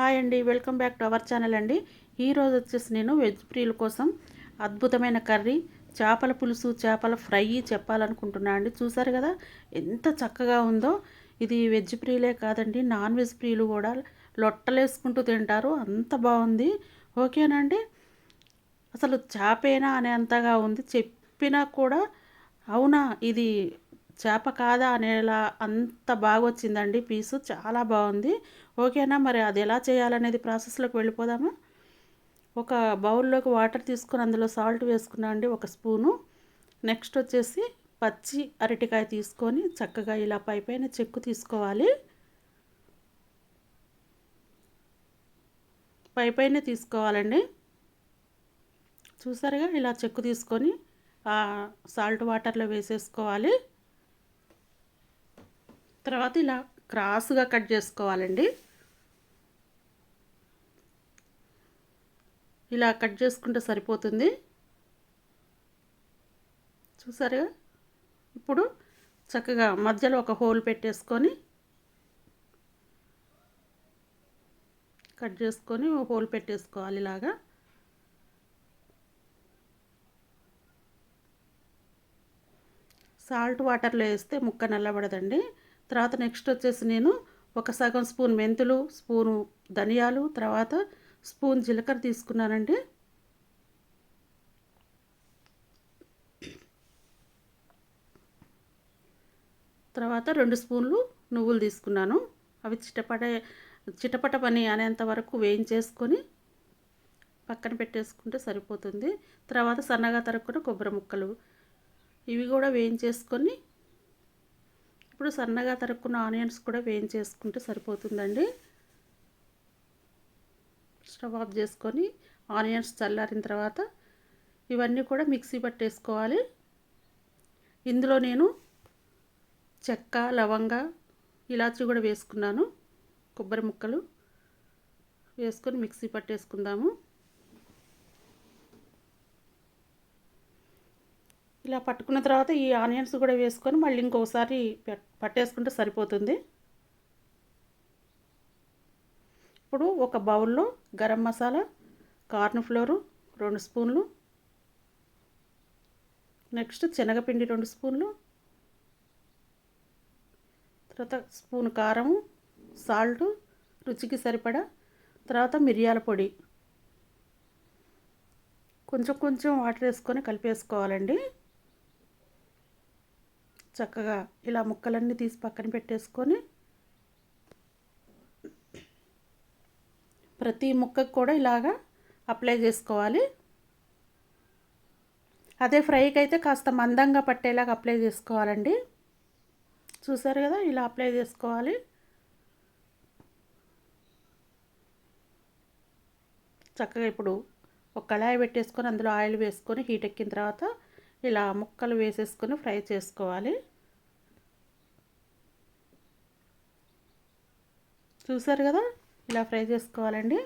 Hi అండి welcome back to our channel అండి. ఈరోజు వచ్చేసి నేను వెజ్ ప్రియుల కోసం అద్భుతమైన కర్రీ చేపల పులుసు చేపల ఫ్రై చెప్పాలనుకుంటున్నా అండి. చూసారు కదా ఎంత చక్కగా ఉందో. ఇది వెజ్ ప్రియులే కాదండి నాన్ వెజ్ ప్రియులు కూడా లొట్టలేసుకుంటూ తింటారు. అంత బాగుంది. ఓకేనండి అసలు చేపేనా అనేంతగా ఉంది. చెప్పినా కూడా అవునా ఇది చేప కాదా అనేలా అంత బాగా వచ్చిందండి పీసు చాలా బాగుంది. ఓకేనా మరి అది ఎలా చేయాలనేది ప్రాసెస్లోకి వెళ్ళిపోదామా? ఒక బౌల్లోకి వాటర్ తీసుకొని అందులో సాల్ట్ వేసుకున్నా అండి ఒక స్పూను. నెక్స్ట్ వచ్చేసి పచ్చి అరటికాయ తీసుకొని చక్కగా ఇలా పై పైన చెక్కు తీసుకోవాలి. పై పైన తీసుకోవాలండి. చూసారుగా ఇలా చెక్కు తీసుకొని సాల్ట్ వాటర్లో వేసేసుకోవాలి. తర్వాత ఇలా క్రాస్గా కట్ చేసుకోవాలండి. ఇలా కట్ చేసుకుంటే సరిపోతుంది. చూసారుగా ఇప్పుడు చక్కగా మధ్యలో ఒక హోల్ పెట్టేసుకొని కట్ చేసుకొని హోల్ పెట్టేసుకోవాలి ఇలాగా. సాల్ట్ వాటర్లో వేస్తే ముక్క నల్లబడదండి. తర్వాత నెక్స్ట్ వచ్చేసి నేను ఒక సగం స్పూన్ మెంతులు స్పూను ధనియాలు తర్వాత స్పూన్ జీలకర్ర తీసుకున్నానండి. తర్వాత రెండు స్పూన్లు నువ్వులు తీసుకున్నాను. అవి చిటపట చిటపట పని అనేంత వరకు వేయించేసుకొని పక్కన పెట్టేసుకుంటే సరిపోతుంది. తర్వాత సన్నగా తరుక్కున్న కొబ్బరి ముక్కలు. ఇవి కూడా వేయించేసుకొని ఇప్పుడు సన్నగా తరుక్కున్న ఆనియన్స్ కూడా వేయించేసుకుంటే సరిపోతుందండి. స్టవ్ ఆఫ్ చేసుకొని ఆనియన్స్ చల్లారిన తర్వాత ఇవన్నీ కూడా మిక్సీ పట్టేసుకోవాలి. ఇందులో నేను చెక్క లవంగ ఇలాచి కూడా వేసుకున్నాను. కొబ్బరి ముక్కలు వేసుకొని మిక్సీ పట్టేసుకుందాము. ఇలా పట్టుకున్న తర్వాత ఈ ఆనియన్స్ కూడా వేసుకొని మళ్ళీ ఇంకోసారి పట్టేసుకుంటే సరిపోతుంది. ఇప్పుడు ఒక బౌల్లో గరం మసాలా కార్న్ ఫ్లోరు రెండు స్పూన్లు నెక్స్ట్ శనగపిండి రెండు స్పూన్లు తర్వాత స్పూన్ కారము సాల్ట్ రుచికి సరిపడా తర్వాత మిరియాల పొడి. కొంచెం కొంచెం వాటర్ వేసుకొని కలిపేసుకోవాలండి. చక్కగా ఇలా ముక్కలన్నీ తీసి పక్కన పెట్టేసుకొని ప్రతి ముక్కకు కూడా ఇలాగా అప్లై చేసుకోవాలి. అదే ఫ్రైకి అయితే కాస్త మందంగా పట్టేలాగా అప్లై చేసుకోవాలండి. చూసారు కదా ఇలా అప్లై చేసుకోవాలి. చక్కగా ఇప్పుడు ఒక కళాయి పెట్టేసుకొని అందులో ఆయిల్ వేసుకొని హీట్ ఎక్కిన తర్వాత ఇలా ముక్కలు వేసేసుకొని ఫ్రై చేసుకోవాలి. చూసారు కదా? ఇలా ఫ్రై చేసుకోవాలండి.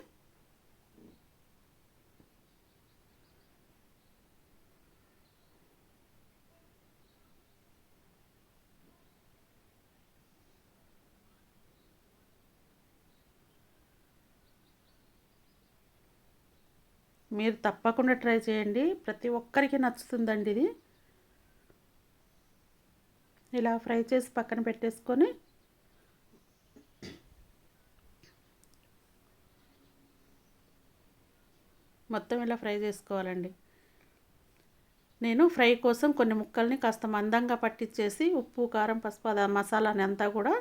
మీరు తప్పకుండా ట్రై చేయండి. ప్రతి ఒక్కరికి నచ్చుతుందండి ఇది. ఇలా ఫ్రై చేసి పక్కన పెట్టేసుకొని మొత్తం ఇలా ఫ్రై చేసుకోవాలండి. నేను ఫ్రై కోసం కొన్ని ముక్కల్ని కాస్త మందంగా పట్టించేసి ఉప్పు కారం పసుపు అది మసాలాని అంతా కూడా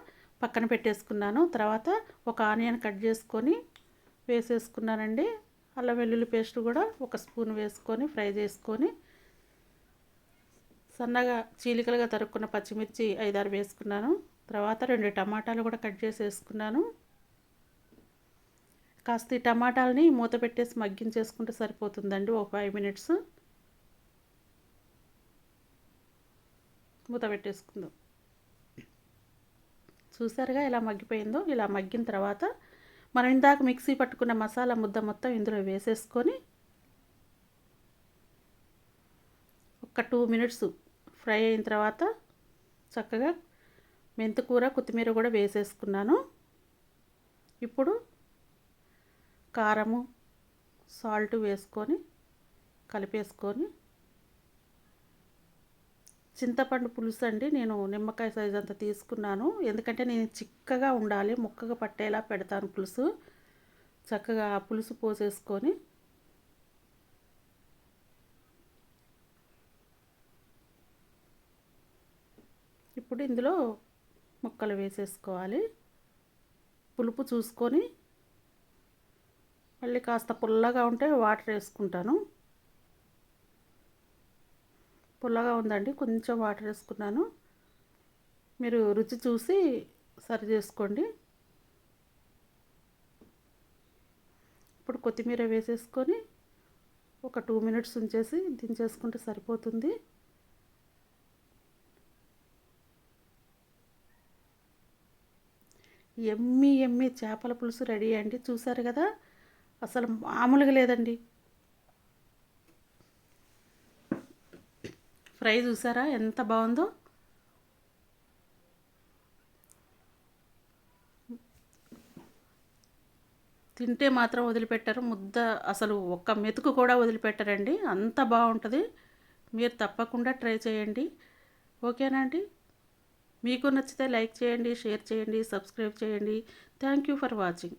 పక్కన పెట్టేసుకున్నాను. తర్వాత ఒక ఆనియన్ కట్ చేసుకొని వేసేసుకున్నానండి. అల్లం వెల్లుల్లి పేస్ట్ కూడా ఒక స్పూన్ వేసుకొని ఫ్రై చేసుకొని సన్నగా చీలికలుగా తరుక్కున్న పచ్చిమిర్చి ఐదారు వేసుకున్నాను. తర్వాత రెండు టమాటాలు కూడా కట్ చేసి వేసుకున్నాను కాస్త ఈ టమాటాలని మూత పెట్టేసి మగ్గించేసుకుంటే సరిపోతుందండి. ఒక ఫైవ్ మినిట్స్ మూత పెట్టేసుకుందాం. చూసారుగా ఇలా మగ్గిపోయిందో? ఇలా మగ్గిన తర్వాత మనం ఇందాక మిక్సీ పట్టుకున్న మసాలా ముద్ద మొత్తం ఇందులో వేసేసుకొని ఒక టూ మినిట్స్ ఫ్రై అయిన తర్వాత చక్కగా మెంతికూర కొత్తిమీర కూడా వేసేసుకున్నాను. ఇప్పుడు కారము సాల్ట్ వేసుకొని కలిపేసుకొని చింతపండు పులుసు అండి. నేను నిమ్మకాయ సైజ్ అంత తీసుకున్నాను. ఎందుకంటే నేను చిక్కగా ఉండాలి ముక్కగా పట్టేలా పెడతాను పులుసు. చక్కగా పులుసు పోసేసుకొని ఇప్పుడు ఇందులో ముక్కలు వేసేసుకోవాలి. పులుపు చూసుకొని మళ్ళీ కాస్త పుల్లగా ఉంటే వాటర్ వేసుకుంటాను. పుల్లగా ఉందండి కొంచెం వాటర్ వేసుకున్నాను. మీరు రుచి చూసి సరి చేసుకోండి. ఇప్పుడు కొత్తిమీర వేసేసుకొని ఒక టూ మినిట్స్ ఉంచేసి దించేసుకుంటే సరిపోతుంది. ఎమ్మి ఎమ్మి చేపల పులుసు రెడీ అండి. చూసారు కదా? అసలు మామూలుగా లేదండి. ఫ్రై చూసారా? ఎంత బాగుందో? తింటే మాత్రం వదిలిపెట్టారు. ముద్ద అసలు ఒక్క మెతుకు కూడా వదిలిపెట్టారండి. అంత బాగుంటుంది. మీరు తప్పకుండా ట్రై చేయండి. ఓకేనా అండి? మీకు నచ్చితే లైక్ చేయండి షేర్ చేయండి సబ్స్క్రైబ్ చేయండి. Thank you for watching.